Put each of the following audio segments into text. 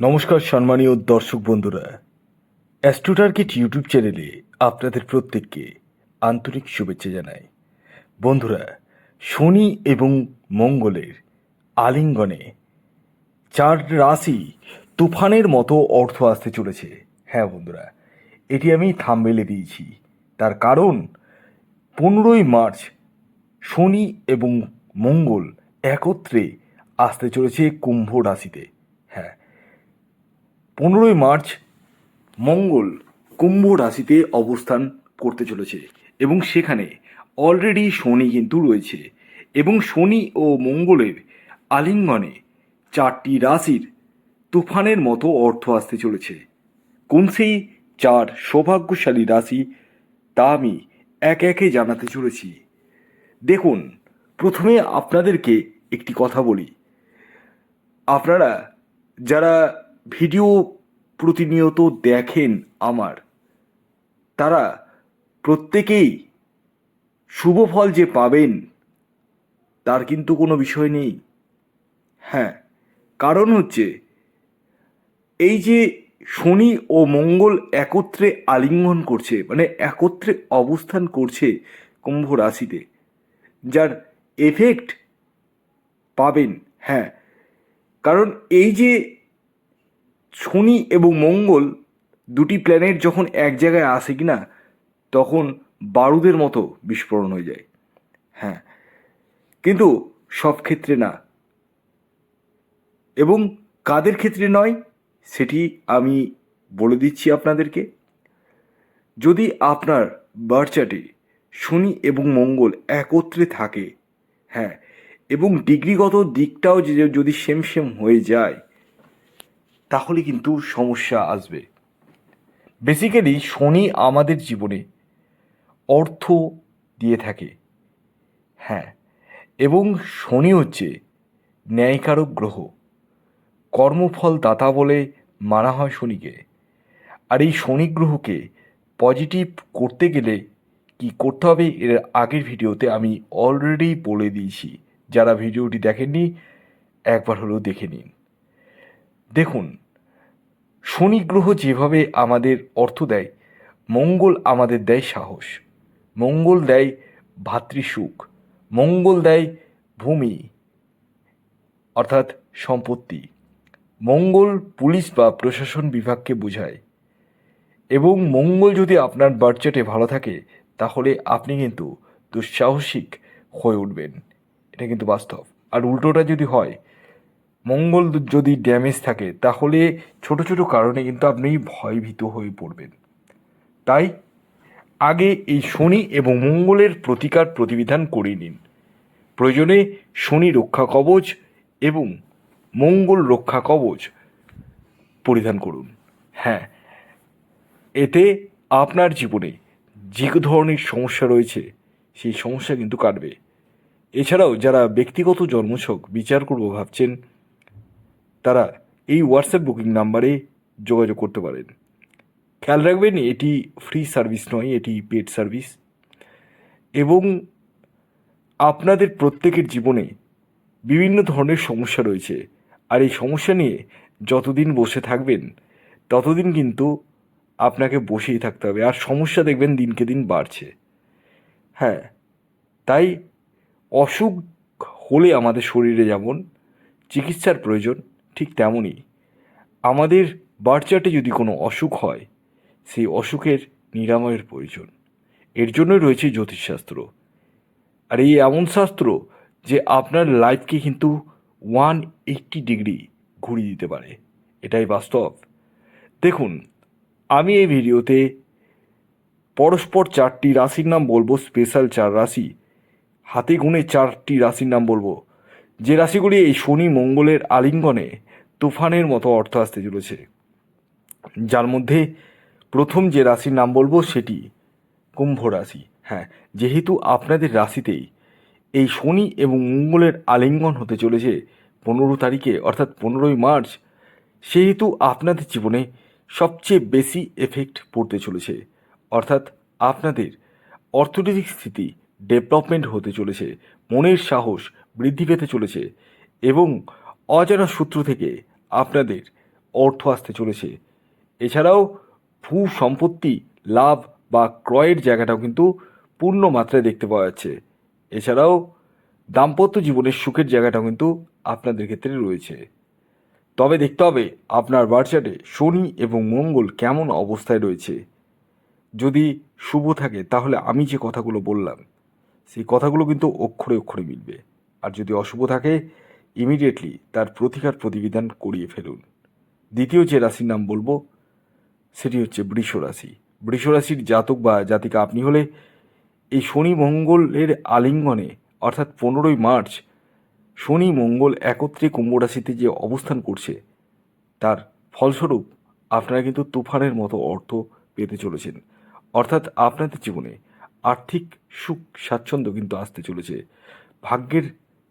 নমস্কার সম্মানীয় দর্শক বন্ধুরা। অ্যাস্ট্রোটার্গেট ইউটিউব চ্যানেলে আপনাদের প্রত্যেককে আন্তরিক শুভেচ্ছা জানাই। বন্ধুরা, শনি এবং মঙ্গলের আলিঙ্গনে চার রাশি তুফানের মতো অর্থ আসতে চলেছে। হ্যাঁ বন্ধুরা, এটি আমি থামবেলে দিয়েছি। তার কারণ, পনেরোই মার্চ শনি এবং মঙ্গল একত্রে আসতে চলেছে কুম্ভ রাশিতে। পনেরোই মার্চ মঙ্গল কুম্ভ রাশিতে অবস্থান করতে চলেছে এবং সেখানে অলরেডি শনি কিন্তু রয়েছে এবং শনি ও মঙ্গলের আলিঙ্গনে চারটি রাশির তুফানের মতো অর্থ আসতে চলেছে। কোন সেই চার সৌভাগ্যশালী রাশি তা আমি এক একে জানাতে চলেছি। দেখুন, প্রথমে আপনাদেরকে একটি কথা বলি। আপনারা যারা ভিডিও প্রতিনিয়ত দেখেন আমার। তারা প্রত্যেকেই শুভ ফল যে পাবেন, তার কিন্তু কোনো বিষয় নেই। হ্যাঁ কারণ হচ্ছে এই যে শনি ও মঙ্গল একত্রে আলিঙ্গন করছে মানে একত্রে অবস্থান করছে কুম্ভ রাশিতে, যার এফেক্ট পাবেন। হ্যাঁ কারণ এই যে শনি এবং মঙ্গল দুটি প্ল্যানেট যখন এক জায়গায় আসে কি না তখন বারুদের মতো বিস্ফোরণ হয়ে যায়। হ্যাঁ কিন্তু সব ক্ষেত্রে না। এবং কাদের ক্ষেত্রে নয়, সেটি আমি বলে দিচ্ছি আপনাদেরকে। যদি আপনার বার্চাটে শনি এবং মঙ্গল একত্রে থাকে হ্যাঁ এবং ডিগ্রিগত দিকটাও যদি সেম সেম হয়ে যায় তাহলে কিন্তু সমস্যা আসবে। বেসিক্যালি শনি আমাদের জীবনে অর্থ দিয়ে থাকে। হ্যাঁ এবং শনি হচ্ছে ন্যায়কারক গ্রহ। কর্মফল দাতা বলে মানা হয় শনিকে। আর এই শনি গ্রহকে পজিটিভ করতে গেলে কি করতে হবে এর আগের ভিডিওতে আমি অলরেডি বলে দিয়েছি। যারা ভিডিওটি দেখেননি, একবার হলেও দেখে নিন। দেখুন শনি গ্রহ যেভাবে আমাদের অর্থ দেয়, মঙ্গল আমাদের দেয় সাহস। মঙ্গল দেয় ভাতৃসুখ মঙ্গল দেয় ভূমি, অর্থাৎ সম্পত্তি। মঙ্গল পুলিশ বা প্রশাসন বিভাগকে বোঝায়। এবং মঙ্গল যদি আপনার বার্চাটে ভালো থাকে, তাহলে আপনি কিন্তু দুঃসাহসিক হয়ে উঠবেন। এটা কিন্তু বাস্তব। আর উল্টোটা যদি হয় মঙ্গল যদি ড্যামেজ থাকে, তাহলে ছোট ছোট কারণে কিন্তু আপনি ভয়ভীত হয়ে পড়বেন। তাই আগে এই শনি এবং মঙ্গলের প্রতিকার প্রতিবিধান করে নিন। প্রয়োজনে শনি রক্ষা কবচ এবং মঙ্গল রক্ষা কবচ পরিধান করুন। হ্যাঁ এতে আপনার জীবনে যে ধরনের সমস্যা রয়েছে, সেই সমস্যা কিন্তু কাটবে। এছাড়াও যারা ব্যক্তিগত জন্মছক বিচার করব ভাবছেন তারা এই হোয়াটসঅ্যাপ বুকিং নাম্বারে যোগাযোগ করতে পারেন। খেয়াল রাখবেন, এটি ফ্রি সার্ভিস নয়, এটি পেড সার্ভিস এবং আপনাদের প্রত্যেকের জীবনে বিভিন্ন ধরনের সমস্যা রয়েছে। আর এই সমস্যা নিয়ে যতদিন বসে থাকবেন, ততদিন কিন্তু আপনাকে বসেই থাকতে হবে। আর সমস্যা দেখবেন দিনকে দিন বাড়ছে। হ্যাঁ তাই অসুখ হলে আমাদের শরীরে যেমন চিকিৎসার প্রয়োজন ঠিক তেমনই। আমাদের বার্চাটে যদি কোনো অসুখ হয়, সেই অসুখের নিরাময়ের প্রয়োজন। এর জন্যই রয়েছে জ্যোতিষশাস্ত্র। আর এই এমন শাস্ত্র যে আপনার লাইফকে কিন্তু ওয়ান এইট্টি ডিগ্রি ঘুরিয়ে দিতে পারে। এটাই বাস্তব। দেখুন, আমি এই ভিডিওতে পরস্পর চারটি রাশির নাম বলব, স্পেশাল চার রাশি, হাতে গুণে চারটি রাশির নাম বলব। যে রাশিগুলি এই শনি মঙ্গলের আলিঙ্গনে তুফানের মতো অর্থ আসতে চলেছে, যার মধ্যে প্রথম যে রাশির নাম বলব সেটি কুম্ভ রাশি। হ্যাঁ যেহেতু আপনাদের রাশিতেই এই শনি এবং মঙ্গলের আলিঙ্গন হতে চলেছে পনেরো তারিখে, অর্থাৎ পনেরোই মার্চ, সেহেতু আপনাদের জীবনে সবচেয়ে বেশি এফেক্ট পড়তে চলেছে। অর্থাৎ আপনাদের অর্থনৈতিক স্থিতি ডেভেলপমেন্ট হতে চলেছে। মনের সাহস বৃদ্ধি পেতে চলেছে এবং অজানা সূত্র থেকে আপনাদের অর্থ আসতে চলেছে। এছাড়াও ভূ সম্পত্তি লাভ বা ক্রয়ের জায়গাটাও কিন্তু পূর্ণ মাত্রায় দেখতে পাওয়া যাচ্ছে। এছাড়াও দাম্পত্য জীবনের সুখের জায়গাটাও কিন্তু আপনাদের ক্ষেত্রে রয়েছে। তবে দেখতে হবে আপনার বার্চাটে শনি এবং মঙ্গল কেমন অবস্থায় রয়েছে। যদি শুভ থাকে তাহলে আমি যে কথাগুলো বললাম সেই কথাগুলো কিন্তু অক্ষরে অক্ষরে মিলবে। আর যদি অশুভ থাকে ইমিডিয়েটলি তার প্রতিকার প্রতিবিধান করিয়ে ফেলুন। দ্বিতীয় যে রাশির নাম বলব, সেটি হচ্ছে বৃষ রাশি। বৃষ রাশির জাতক বা জাতিকা আপনি হলে এই শনি মঙ্গলের আলিঙ্গনে, অর্থাৎ পনেরোই মার্চ, শনি মঙ্গল একত্রে কুম্ভ রাশিতে যে অবস্থান করছে, তার ফলস্বরূপ আপনারা কিন্তু তুফানের মতো অর্থ পেতে চলেছেন। অর্থাৎ আপনাদের জীবনে আর্থিক সুখ স্বাচ্ছন্দ্য কিন্তু আসতে চলেছে। ভাগ্যের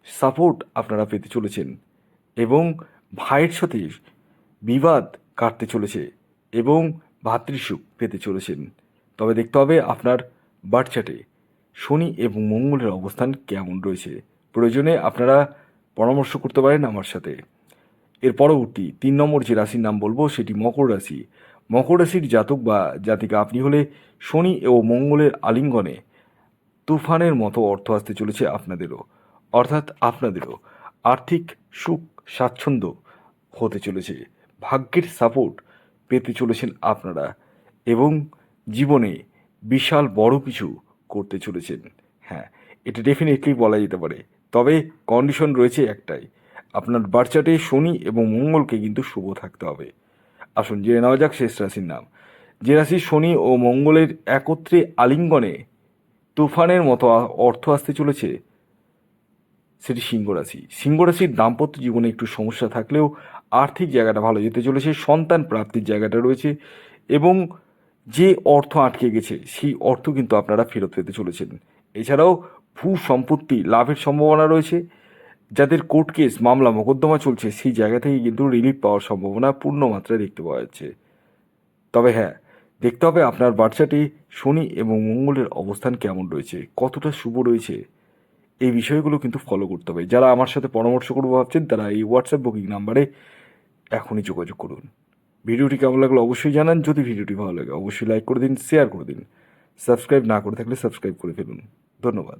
সাপোর্ট আপনারা পেতে চলেছেন এবং ভাইয়ের সাথে বিবাদ কাটতে চলেছে এবং ভাতৃসুখ পেতে চলেছেন। তবে দেখতে হবে আপনার বার্চাটে শনি এবং মঙ্গলের অবস্থান কেমন রয়েছে। প্রয়োজনে আপনারা পরামর্শ করতে পারেন আমার সাথে। এর পরবর্তী তিন নম্বর যে রাশির নাম বলব সেটি মকর রাশি। মকর রাশির জাতক বা জাতিকা, আপনি হলে শনি ও মঙ্গলের আলিঙ্গনে তুফানের মতো অর্থ আসতে চলেছে আপনাদেরও, অর্থাৎ আপনাদেরও। আর্থিক সুখ, স্বাচ্ছন্দ্য হতে চলেছে, ভাগ্যের সাপোর্ট পেতে চলেছেন আপনারা এবং জীবনে বিশাল বড় কিছু করতে চলেছেন। হ্যাঁ এটা ডেফিনেটলি বলা যেতে পারে। তবে কন্ডিশন রয়েছে একটাই, আপনার বার্চাটে শনি এবং মঙ্গলকে কিন্তু শুভ থাকতে হবে। আসুন, জেনে নেওয়া যাক শেষ রাশির নাম। যে রাশি শনি ও মঙ্গলের একত্রে আলিঙ্গনে তুফানের মতো অর্থ আসতে চলেছে, সেটি সিংহ রাশি। সিংহ রাশির দাম্পত্য জীবনে একটু সমস্যা থাকলেও আর্থিক জায়গাটা ভালো যেতে চলেছে, সন্তান প্রাপ্তির জায়গাটা রয়েছে এবং যে অর্থ আটকে গেছে, সেই অর্থ কিন্তু আপনারা ফেরত পেতে চলেছেন। এছাড়াও ভূ সম্পত্তি লাভের সম্ভাবনা রয়েছে যাদের কোর্ট কেস মামলা মোকদ্দমা চলছে, সেই জায়গা থেকে কিন্তু রিলিফ পাওয়ার সম্ভাবনা পূর্ণ মাত্রায় দেখতে পাওয়া যাচ্ছে। তবে হ্যাঁ দেখতে হবে আপনার বাচ্চাটি শনি এবং মঙ্গলের অবস্থান কেমন রয়েছে, কতটা শুভ রয়েছে। এই বিষয়গুলো কিন্তু ফলো করতে হবে। যারা আমার সাথে পরামর্শ করব ভাবছেন, তারা এই হোয়াটসঅ্যাপ বুকিং নাম্বারে এখনই যোগাযোগ করুন। ভিডিওটি কেমন লাগল অবশ্যই জানান। যদি ভিডিওটি ভালো লাগে, অবশ্যই লাইক করে দিন শেয়ার করে দিন। সাবস্ক্রাইব না করে থাকলে সাবস্ক্রাইব করে ফেলুন। ধন্যবাদ।